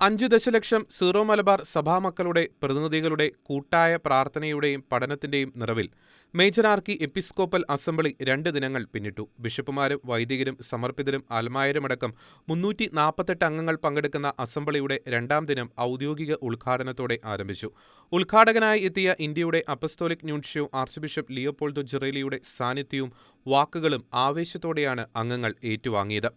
അഞ്ചു ദശലക്ഷം സീറോ മലബാർ സഭാമക്കളുടെ പ്രതിനിധികളുടെ കൂട്ടായ പ്രാർത്ഥനയുടെയും പഠനത്തിന്റെയും നിറവിൽ മേജർ ആർക്കി എപ്പിസ്കോപ്പൽ അസംബ്ലി രണ്ട് ദിനങ്ങൾ പിന്നിട്ടു. ബിഷപ്പുമാരും വൈദികരും സമർപ്പിതരും അൽമായരുമടക്കം മുന്നൂറ്റി നാൽപ്പത്തെട്ട് അംഗങ്ങൾ പങ്കെടുക്കുന്ന അസംബ്ലിയുടെ രണ്ടാം ദിനം ഔദ്യോഗിക ഉദ്ഘാടനത്തോടെ ആരംഭിച്ചു. ഉദ്ഘാടകനായി എത്തിയ ഇന്ത്യയുടെ apostolic nuncio arch bishop Leopoldo ജെറേലിയുടെ സാന്നിധ്യവും വാക്കുകളും ആവേശത്തോടെയാണ് അംഗങ്ങൾ ഏറ്റുവാങ്ങിയത്.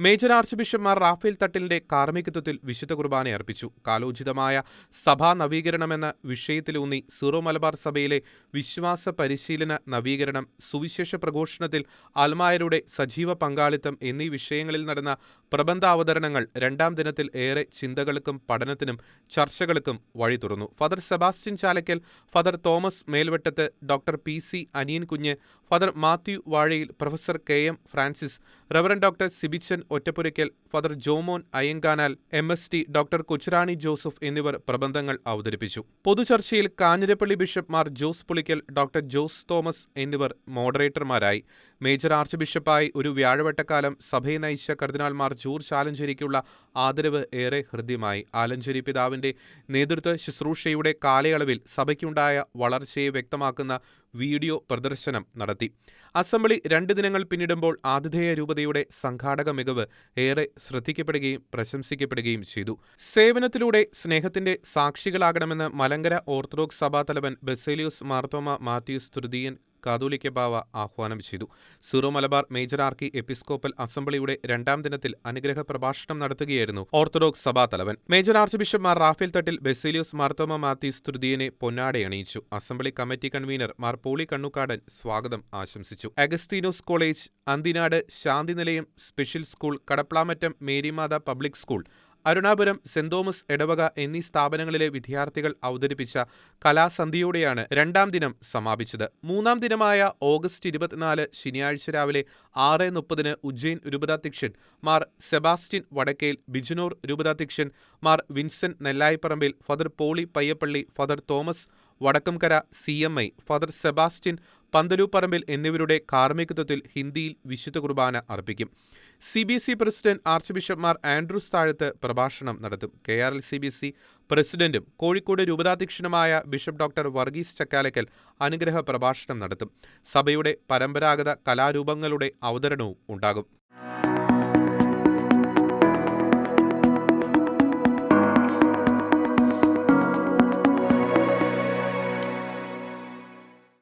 മേജർ ആർച്ച് ബിഷപ്പ്മാർ റാഫേൽ തട്ടിലിന്റെ കാർമ്മികത്വത്തിൽ വിശുദ്ധ കുർബാന അർപ്പിച്ചു. കാലോചിതമായ സഭാ നവീകരണമെന്ന വിഷയത്തിലൂന്നി സീറോ മലബാർ സഭയിലെ വിശ്വാസ പരിശീലന നവീകരണം സുവിശേഷ പ്രഘോഷണത്തിൽ അൽമായരുടെ സജീവ പങ്കാളിത്തം എന്നീ വിഷയങ്ങളിൽ നടന്ന പ്രബന്ധാവതരണങ്ങൾ രണ്ടാം ദിനത്തിൽ ഏറെ ചിന്തകൾക്കും പഠനത്തിനും ചർച്ചകൾക്കും വഴി തുറന്നു. Father Sebastian Chalakkal father Thomas Melvettath doctor P. C. Aniyankunju father Mathew Vazhayil professor K. M. Francis reverend doctor Sibichan Ottapurackal father Jomon Ayyankanal M. S. T. Doctor Kochurani Joseph എന്നിവർ പ്രബന്ധങ്ങൾ അവതരിപ്പിച്ചു. പൊതുചർച്ചയിൽ Kanjirappally bishop Mar Jose Pulickal doctor Jose Thomas എന്നിവർ മോഡറേറ്റർമാരായി major arch ബിഷപ്പായി ഒരു വ്യാഴവട്ടക്കാലം സഭയെ നയിച്ച കർദിനാൾമാർ George ആലഞ്ചേരിക്കുള്ള ആദരവ് ഏറെ ഹൃദ്യമായി. ആലഞ്ചേരി പിതാവിന്റെ നേതൃത്വ ശുശ്രൂഷയുടെ കാലയളവിൽ സഭയ്ക്കുണ്ടായ വളർച്ചയെ വ്യക്തമാക്കുന്ന വീഡിയോ പ്രദർശനം നടത്തി. അസംബ്ലി രണ്ട് ദിനങ്ങൾ പിന്നിടുമ്പോൾ ആതിഥേയ രൂപതയുടെ സംഘാടക മികവ് ഏറെ ശ്രദ്ധിക്കപ്പെടുകയും പ്രശംസിക്കപ്പെടുകയും ചെയ്തു. സേവനത്തിലൂടെ സ്നേഹത്തിന്റെ സാക്ഷികളാകണമെന്ന് മലങ്കര ഓർത്തഡോക്സ് സഭാതലവൻ ബെസേലിയോസ് മാർത്തോമ മാത്യൂസ് തൃതീയൻ കാതോലിക്ക ബാവ ആഹ്വാനം ചെയ്തു. Syro Malabar major archiepiscopal അസംബ്ലിയുടെ രണ്ടാം ദിനത്തിൽ അനുഗ്രഹ പ്രഭാഷണം നടത്തുകയായിരുന്നു ഓർത്തഡോക്സ് സഭാ തലവൻ. Major archbishop Mar Raphael Thattil Baselios Marthoma Mathews തൃതീയനെ പൊന്നാടയണിയിച്ചു assembly committee convener Mar Poly Kannookadan സ്വാഗതം ആശംസിച്ചു. Augustinos college Anthinad Santhinilayam special school Kadaplamattam Marymatha public school Arunapuram saint Thomas Edavaka എന്നീ സ്ഥാപനങ്ങളിലെ വിദ്യാർത്ഥികൾ അവതരിപ്പിച്ച കലാസന്ധിയോടെയാണ് രണ്ടാം ദിനം സമാപിച്ചത്. മൂന്നാം ദിനമായ ഓഗസ്റ്റ് ഇരുപത്തിനാല് ശനിയാഴ്ച രാവിലെ ആറ് മുപ്പതിന് Ujjain രൂപതാധ്യക്ഷൻ Mar Sebastian Vadakkel ബിജുനൂർ രൂപതാധ്യക്ഷൻ Mar Vincent Nellaiparambil father poly Payyappilly father Thomas വടക്കംകര C M I father Sebastian പന്തലൂപ്പറമ്പിൽ എന്നിവരുടെ കാർമ്മികത്വത്തിൽ ഹിന്ദിയിൽ വിശുദ്ധ കുർബാന അർപ്പിക്കും. C B E president arch ബിഷപ്പ്മാർ Andrews താഴത്ത് പ്രഭാഷണം നടത്തും. K R L C B E പ്രസിഡന്റും കോഴിക്കോട് രൂപതാധ്യക്ഷനുമായ ബിഷപ്പ് ഡോക്ടർ വർഗീസ് ചക്കാലക്കൽ അനുഗ്രഹ പ്രഭാഷണം നടത്തും. സഭയുടെ പരമ്പരാഗത കലാരൂപങ്ങളുടെ അവതരണവും ഉണ്ടാകും.